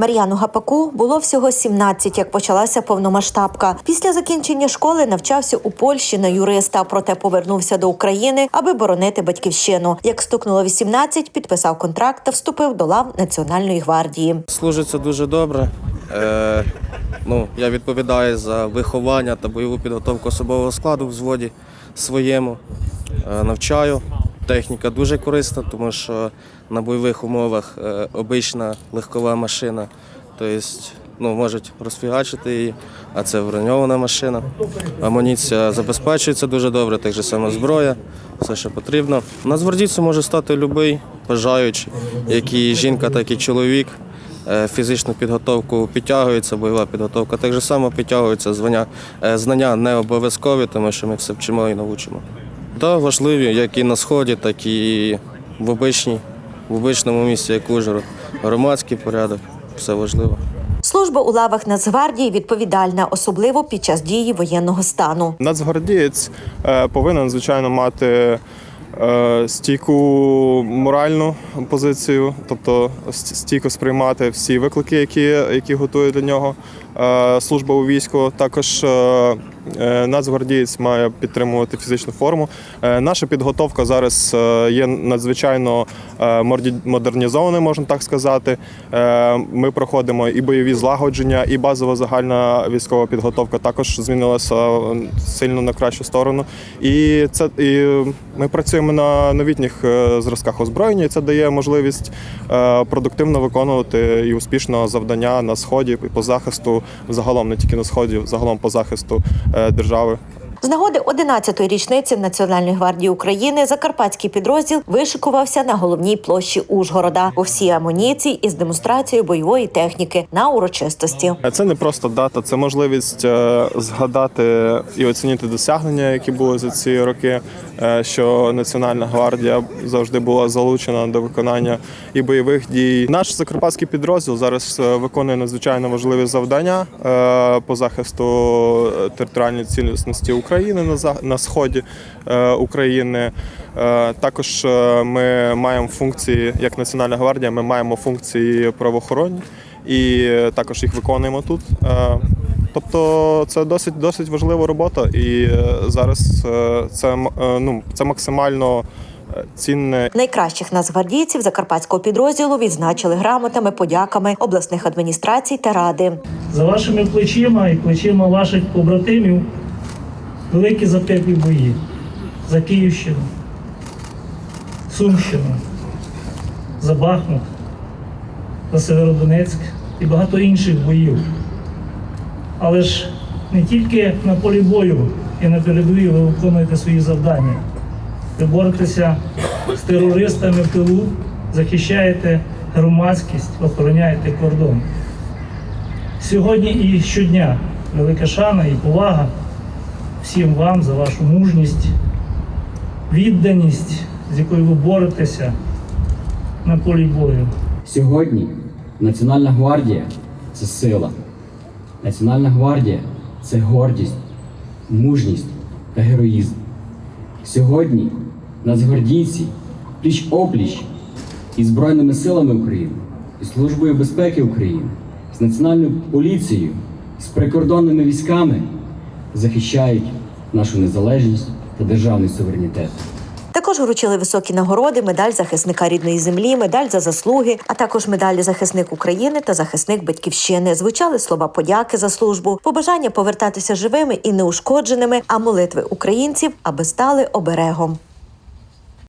Мар'яну Гапаку було всього 17, як почалася повномасштабка. Після закінчення школи навчався у Польщі на юриста, проте повернувся до України, аби боронити батьківщину. Як стукнуло 18, підписав контракт та вступив до лав Національної гвардії. Служиться дуже добре. Е, ну, я відповідаю за виховання та бойову підготовку особового складу в взводі своєму. Е, навчаю. Техніка дуже корисна, тому що на бойових умовах е, обична легкова машина, тобто ну, можуть розфігачити її, а це броньована машина. Амуніція забезпечується дуже добре, так же само зброя, все, що потрібно. Нацгвардійцем може стати будь-який бажаючий, як і жінка, так і чоловік. Е, Фізичну підготовку підтягується, бойова підготовка так само підтягується. Звання, е, знання не обов'язкові, тому що ми все вчимо і навчимо. Так, важливі, як і на сході, так і в обичній, в обичному місці, як Ужгород. Громадський порядок, все важливо. Служба у лавах Нацгвардії відповідальна, особливо під час дії воєнного стану. Нацгвардієць е, повинен, звичайно, мати е, стійку моральну позицію, тобто стійко сприймати всі виклики, які, які готує для нього служба у війську. Також е, е, нацгвардієць має підтримувати фізичну форму. Е, Наша підготовка зараз е, є надзвичайно е, модернізованою, можна так сказати. Е, Ми проходимо і бойові злагодження, і базова загальна військова підготовка також змінилася е, сильно на кращу сторону. І це і ми працюємо на новітніх е, зразках озброєння. і Це дає можливість е, продуктивно виконувати і успішно завдання на сході і по захисту загалом, не тільки на сході, загалом по захисту е, держави. З нагоди 11-ї річниці Національної гвардії України закарпатський підрозділ вишикувався на головній площі Ужгорода у всій амуніції із демонстрацією бойової техніки на урочистості. Це не просто дата, це можливість е, згадати і оцінити досягнення, які були за ці роки. Е, Що Національна гвардія завжди була залучена до виконання і бойових дій. Наш закарпатський підрозділ зараз е, виконує надзвичайно важливі завдання е, по захисту територіальної цілісності України на сході України. Також ми маємо функції, як Національна гвардія, ми маємо функції правоохоронні і також їх виконуємо тут. Тобто це досить досить важлива робота, і е, зараз е, це е, ну це максимально цінне Найкращих нацгвардійців закарпатського підрозділу відзначили грамотами, подяками обласних адміністрацій та ради. За вашими плечима і плечима ваших побратимів великі запеклі бої за Київщину, Сумщину, за Бахмут, за Северодонецьк і багато інших боїв. Але ж не тільки на полі бою і на передовій ви виконуєте свої завдання. Ви боретеся з терористами в тилу, захищаєте громадськість, охороняєте кордон. Сьогодні і щодня велика шана і повага всім вам за вашу мужність, відданість, з якою ви боретеся на полі бою. Сьогодні Національна гвардія це сила. Національна гвардія це гордість, мужність та героїзм. Сьогодні нацгвардійці пліч опліч із Збройними силами України, із Службою безпеки України, з Національною поліцією, з прикордонними військами захищають нашу незалежність та державний суверенітет. Також вручили високі нагороди, медаль захисника рідної землі, медаль за заслуги, а також медалі захисник України та захисник батьківщини. Звучали слова подяки за службу, побажання повертатися живими і неушкодженими, а молитви українців, аби стали оберегом.